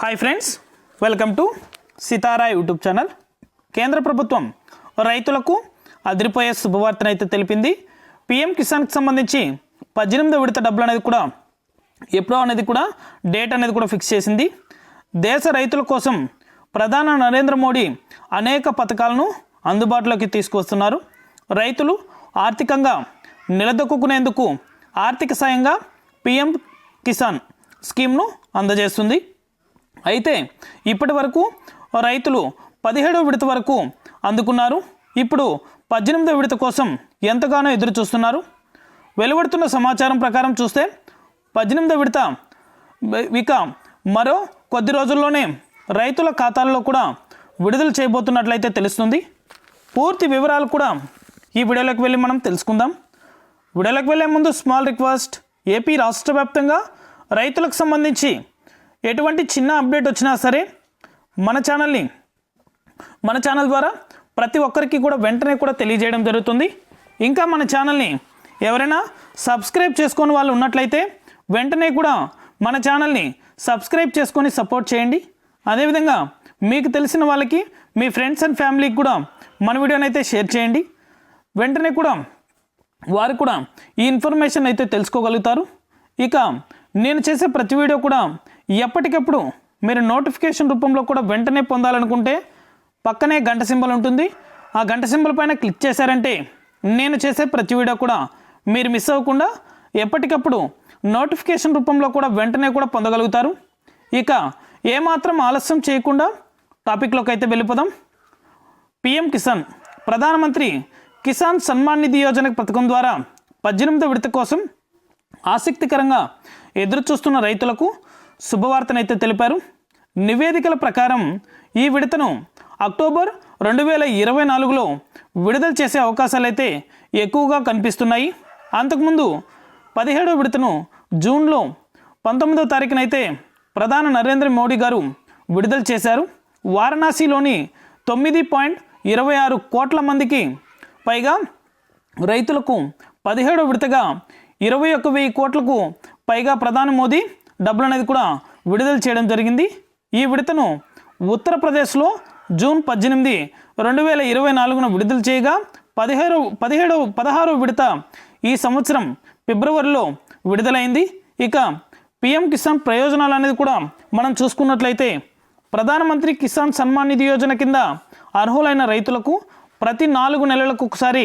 Hi friends welcome to Sitara YouTube channel కేంద్ర ప్రభుత్వం రైతులకు అదిరిపోయే శుభవార్తనైతే తెలిపింది. పిఎం కిసాన్కి సంబంధించి పద్దెనిమిదో విడత డబ్బులు అనేది కూడా ఎప్పుడో అనేది కూడా డేట్ అనేది కూడా ఫిక్స్ చేసింది. దేశ రైతుల కోసం ప్రధాన నరేంద్ర మోడీ అనేక పథకాలను అందుబాటులోకి తీసుకువస్తున్నారు. రైతులు ఆర్థికంగా నిలదొక్కునేందుకు ఆర్థిక సాయంగా పిఎం కిసాన్ స్కీమ్ను అందజేస్తుంది. అయితే ఇప్పటి వరకు రైతులు పదిహేడవ విడత వరకు అందుకున్నారు. ఇప్పుడు పద్దెనిమిదవ విడత కోసం ఎంతగానో ఎదురు చూస్తున్నారు. వెలువడుతున్న సమాచారం ప్రకారం చూస్తే పద్దెనిమిదవ విడత ఇక మరో కొద్ది రోజుల్లోనే రైతుల ఖాతాల్లో కూడా విడుదల చేయబోతున్నట్లయితే తెలుస్తుంది. పూర్తి వివరాలు కూడా ఈ వీడియోలోకి వెళ్ళి మనం తెలుసుకుందాం. వీడియోలోకి వెళ్ళే ముందు స్మాల్ రిక్వెస్ట్ ఏపీ రాష్ట్ర వ్యాప్తంగా రైతులకు సంబంధించి ఎటువంటి చిన్న అప్డేట్ వచ్చినా సరే మన ఛానల్ని మన ఛానల్ ద్వారా ప్రతి ఒక్కరికి కూడా వెంటనే కూడా తెలియజేయడం జరుగుతుంది. ఇంకా మన ఛానల్ని ఎవరైనా సబ్స్క్రైబ్ చేసుకొని వాళ్ళు ఉన్నట్లయితే వెంటనే కూడా మన ఛానల్ని సబ్స్క్రైబ్ చేసుకొని సపోర్ట్ చేయండి. అదేవిధంగా మీకు తెలిసిన వాళ్ళకి మీ ఫ్రెండ్స్ అండ్ ఫ్యామిలీకి కూడా మన వీడియోని అయితే షేర్ చేయండి. వెంటనే కూడా వారు కూడా ఈ ఇన్ఫర్మేషన్ అయితే తెలుసుకోగలుగుతారు. ఇక నేను చేసే ప్రతి వీడియో కూడా ఎప్పటికప్పుడు మీరు నోటిఫికేషన్ రూపంలో కూడా వెంటనే పొందాలనుకుంటే పక్కనే గంట సింబల్ ఉంటుంది. ఆ గంట సింబల్ పైన క్లిక్ చేశారంటే నేను చేసే ప్రతి వీడియో కూడా మీరు మిస్ అవ్వకుండా ఎప్పటికప్పుడు నోటిఫికేషన్ రూపంలో కూడా వెంటనే కూడా పొందగలుగుతారు. ఇక ఏమాత్రం ఆలస్యం చేయకుండా టాపిక్లోకి అయితే వెళ్ళిపోదాం. పిఎం కిసాన్ ప్రధానమంత్రి కిసాన్ సన్మాన్ నిధి యోజన పథకం ద్వారా పద్దెనిమిదో విడత కోసం ఆసక్తికరంగా ఎదురు చూస్తున్న రైతులకు శుభవార్తనైతే తెలిపారు. నివేదికల ప్రకారం ఈ విడతను అక్టోబర్ రెండు వేల ఇరవై నాలుగులో విడుదల చేసే అవకాశాలైతే ఎక్కువగా కనిపిస్తున్నాయి. అంతకుముందు పదిహేడవ విడతను జూన్లో పంతొమ్మిదో తారీఖునైతే ప్రధాని నరేంద్ర మోడీ గారు విడుదల చేశారు. వారణాసిలోని తొమ్మిది పాయింట్ ఇరవై ఆరు కోట్ల మందికి పైగా రైతులకు పదిహేడో విడతగా ఇరవై ఒక్క వెయ్యి కోట్లకు పైగా ప్రధాని మోదీ డబ్బులు అనేది కూడా విడుదల చేయడం జరిగింది. ఈ విడతను ఉత్తరప్రదేశ్లో జూన్ పద్దెనిమిది రెండు వేల ఇరవై నాలుగున విడుదల చేయగా పదిహేడు పదిహేడు పదహారు విడత ఈ సంవత్సరం ఫిబ్రవరిలో విడుదలైంది. ఇక పిఎం కిసాన్ ప్రయోజనాలు అనేది కూడా మనం చూసుకున్నట్లయితే ప్రధానమంత్రి కిసాన్ సన్మాన్ నిధి యోజన కింద అర్హులైన రైతులకు ప్రతి నాలుగు నెలలకు ఒకసారి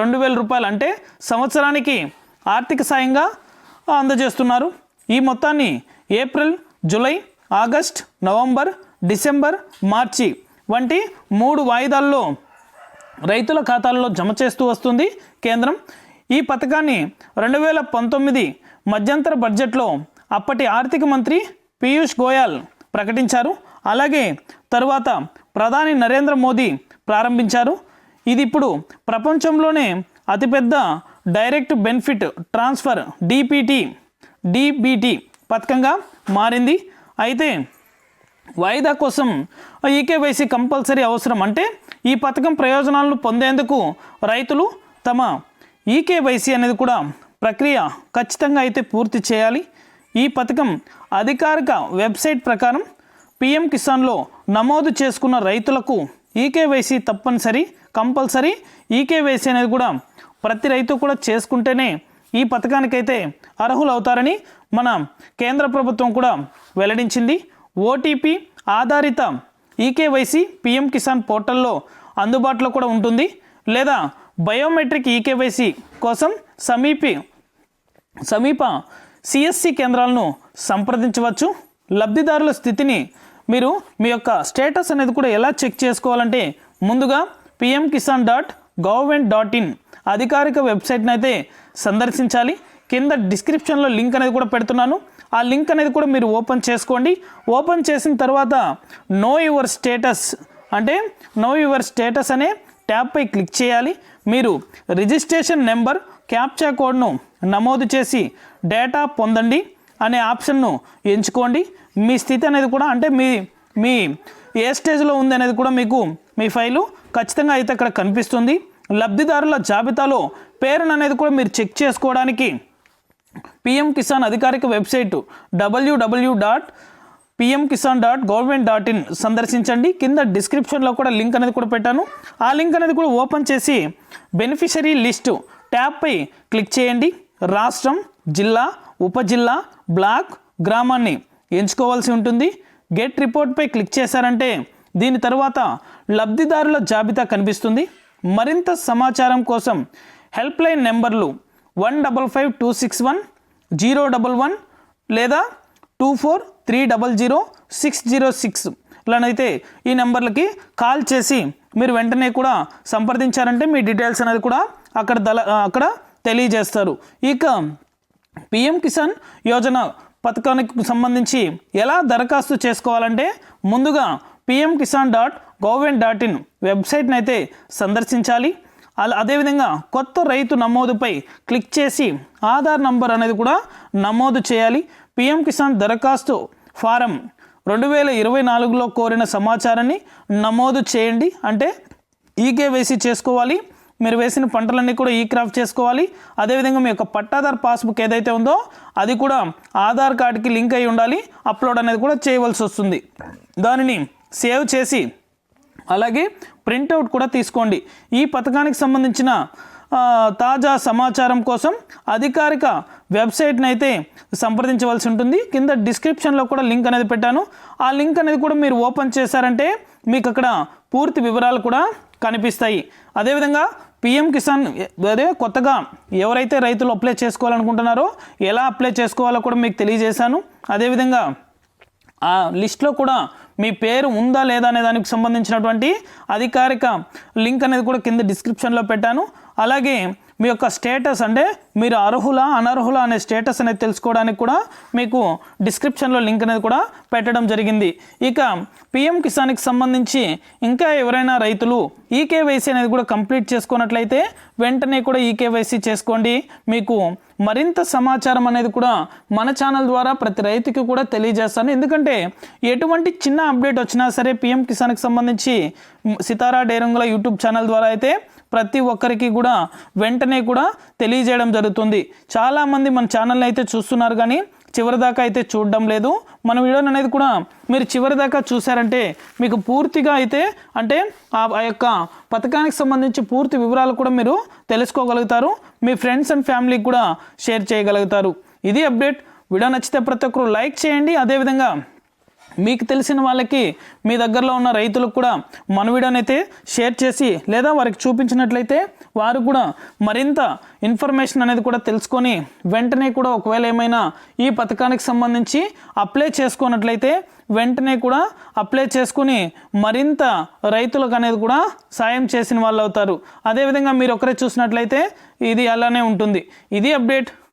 రెండు వేల రూపాయలు అంటే సంవత్సరానికి ఆర్థిక సాయంగా అందజేస్తున్నారు. ఈ మొత్తాన్ని April July August November December March వంటి మూడు వాయిదాల్లో రైతుల ఖాతాల్లో జమ చేస్తూ వస్తుంది కేంద్రం. ఈ పథకాన్ని రెండు వేల పంతొమ్మిది మధ్యంతర బడ్జెట్లో అప్పటి ఆర్థిక మంత్రి పీయూష్ గోయల్ ప్రకటించారు. అలాగే తరువాత ప్రధాని నరేంద్ర మోదీ ప్రారంభించారు. ఇది ఇప్పుడు ప్రపంచంలోనే అతిపెద్ద direct benefit transfer DPT DBT పథకంగా మారింది. అయితే వాయిదా కోసం ఈకేవైసీ కంపల్సరీ అవసరం అంటే ఈ పథకం ప్రయోజనాలను పొందేందుకు రైతులు తమ ఈకేవైసీ అనేది కూడా ప్రక్రియ ఖచ్చితంగా అయితే పూర్తి చేయాలి. ఈ పథకం అధికారిక వెబ్సైట్ ప్రకారం పిఎం కిసాన్లో నమోదు చేసుకున్న రైతులకు ఈకేవైసీ తప్పనిసరి కంపల్సరీ ఈకేవైసీ అనేది కూడా ప్రతి రైతు కూడా చేసుకుంటేనే ఈ పథకానికైతే అర్హులవుతారని మన కేంద్ర ప్రభుత్వం కూడా వెల్లడించింది. ఓటీపీ ఆధారిత ఈకేవైసీ పిఎం కిసాన్ పోర్టల్లో అందుబాటులో కూడా ఉంటుంది. లేదా బయోమెట్రిక్ ఈకేవైసీ కోసం సమీపి సమీప సిఎస్సి కేంద్రాలను సంప్రదించవచ్చు. లబ్ధిదారుల స్థితిని మీరు మీ యొక్క స్టేటస్ అనేది కూడా ఎలా చెక్ చేసుకోవాలంటే ముందుగా PM Kisan dot government dot in అధికారిక వెబ్సైట్ని అయితే సందర్శించాలి. కింద డిస్క్రిప్షన్లో లింక్ అనేది కూడా పెడుతున్నాను. ఆ లింక్ అనేది కూడా మీరు ఓపెన్ చేసుకోండి. ఓపెన్ చేసిన తర్వాత నో యువర్ స్టేటస్ అంటే నో యువర్ స్టేటస్ అనే ట్యాబ్పై క్లిక్ చేయాలి. మీరు రిజిస్ట్రేషన్ నెంబర్ క్యాప్చా కోడ్ను నమోదు చేసి డేటా పొందండి అనే ఆప్షన్ను ఎంచుకోండి. మీ స్థితి అనేది కూడా అంటే మీ మీ ఏ స్టేజ్లో ఉంది అనేది కూడా మీకు మీ ఫైలు ఖచ్చితంగా అయితే అక్కడ కనిపిస్తుంది. లబ్ధిదారుల జాబితాలో పేరును అనేది కూడా మీరు చెక్ చేసుకోవడానికి పిఎం కిసాన్ అధికారిక website WW dot PM Kisan dot government dot in సందర్శించండి. కింద డిస్క్రిప్షన్లో కూడా లింక్ అనేది కూడా పెట్టాను. ఆ లింక్ అనేది కూడా ఓపెన్ చేసి బెనిఫిషరీ లిస్టు ట్యాబ్పై క్లిక్ చేయండి. రాష్ట్రం జిల్లా ఉపజిల్లా బ్లాక్ గ్రామాన్ని ఎంచుకోవాల్సి ఉంటుంది. గెట్ రిపోర్ట్పై క్లిక్ చేశారంటే దీని తర్వాత లబ్ధిదారుల జాబితా కనిపిస్తుంది. మరింత సమాచారం కోసం హెల్ప్ లైన్ నెంబర్లు one double five two six one zero double one లేదా two four three double zero six zero six ఇలానైతే ఈ నెంబర్లకి కాల్ చేసి మీరు వెంటనే కూడా సంప్రదించారంటే మీ డీటెయిల్స్ అనేది కూడా అక్కడ దళ అక్కడ తెలియజేస్తారు. ఇక పిఎం కిసాన్ యోజన పథకానికి సంబంధించి ఎలా దరఖాస్తు చేసుకోవాలంటే ముందుగా PM Kisan dot government dot in వెబ్సైట్ని అయితే సందర్శించాలి. అలా అదేవిధంగా కొత్త రైతు నమోదుపై క్లిక్ చేసి ఆధార్ నంబర్ అనేది కూడా నమోదు చేయాలి. పిఎం కిసాన్ దరఖాస్తు ఫారం రెండు వేల ఇరవై నాలుగులో కోరిన సమాచారాన్ని నమోదు చేయండి. అంటే ఈకేవైసీ చేసుకోవాలి. మీరు వేసిన పంటలన్నీ కూడా ఈ క్రాఫ్ట్ చేసుకోవాలి. అదేవిధంగా మీ యొక్క పట్టాదార్ పాస్బుక్ ఏదైతే ఉందో అది కూడా ఆధార్ కార్డ్కి లింక్ అయి ఉండాలి. అప్లోడ్ అనేది కూడా చేయవలసి వస్తుంది. దానిని సేవ్ చేసి అలాగే ప్రింటౌట్ కూడా తీసుకోండి. ఈ పథకానికి సంబంధించిన తాజా సమాచారం కోసం అధికారిక వెబ్సైట్ని అయితే సంప్రదించవలసి ఉంటుంది. కింద డిస్క్రిప్షన్లో కూడా లింక్ అనేది పెట్టాను. ఆ లింక్ అనేది కూడా మీరు ఓపెన్ చేశారంటే మీకు అక్కడ పూర్తి వివరాలు కూడా కనిపిస్తాయి. అదేవిధంగా పిఎం కిసాన్ అదే కొత్తగా ఎవరైతే రైతులు అప్లై చేసుకోవాలనుకుంటున్నారో ఎలా అప్లై చేసుకోవాలో కూడా మీకు తెలియజేశాను. అదేవిధంగా ఆ లిస్ట్లో కూడా మీ పేరు ఉందా లేదా అనే దానికి సంబంధించినటువంటి అధికారిక లింక్ అనేది కూడా కింద డిస్క్రిప్షన్లో పెట్టాను. అలాగే మీ యొక్క స్టేటస్ అంటే మీరు అర్హులా అనర్హులా అనే స్టేటస్ అనేది తెలుసుకోవడానికి కూడా మీకు డిస్క్రిప్షన్లో లింక్ అనేది కూడా పెట్టడం జరిగింది. ఇక పిఎం కిసాన్కి సంబంధించి ఇంకా ఎవరైనా రైతులు ఈకేవైసీ అనేది కూడా కంప్లీట్ చేసుకున్నట్లయితే వెంటనే కూడా ఈకేవైసీ చేసుకోండి. మీకు మరింత సమాచారం అనేది కూడా మన ఛానల్ ద్వారా ప్రతి రైతుకి కూడా తెలియజేస్తాను. ఎందుకంటే ఎటువంటి చిన్న అప్డేట్ వచ్చినా సరే పిఎం కిసాన్కి సంబంధించి సితారా డేరంగుల యూట్యూబ్ ఛానల్ ద్వారా అయితే ప్రతి ఒక్కరికి కూడా వెంటనే కూడా తెలియజేయడం జరుగుతుంది. చాలామంది మన ఛానల్ని అయితే చూస్తున్నారు కానీ చివరిదాకా అయితే చూడడం లేదు. మన వీడియోని అనేది కూడా మీరు చివరిదాకా చూసారంటే మీకు పూర్తిగా అయితే అంటే ఆ ఆ యొక్క పథకానికి సంబంధించి పూర్తి వివరాలు కూడా మీరు తెలుసుకోగలుగుతారు. మీ ఫ్రెండ్స్ అండ్ ఫ్యామిలీకి కూడా షేర్ చేయగలుగుతారు. ఇది అప్డేట్. వీడియో నచ్చితే ప్రతి ఒక్కరు లైక్ చేయండి. అదేవిధంగా మీకు తెలిసిన వాళ్ళకి మీ దగ్గరలో ఉన్న రైతులకు కూడా మన వీడియోని అయితే షేర్ చేసి లేదా వారికి చూపించినట్లయితే వారు కూడా మరింత ఇన్ఫర్మేషన్ అనేది కూడా తెలుసుకొని వెంటనే కూడా ఒకవేళ ఏమైనా ఈ పథకానికి సంబంధించి అప్లై చేసుకున్నట్లయితే వెంటనే కూడా అప్లై చేసుకుని మరింత రైతులకు అనేది కూడా సాయం చేసిన వాళ్ళు అవుతారు. అదేవిధంగా మీరు ఒకరే చూసినట్లయితే ఇది అలానే ఉంటుంది. ఇది అప్డేట్.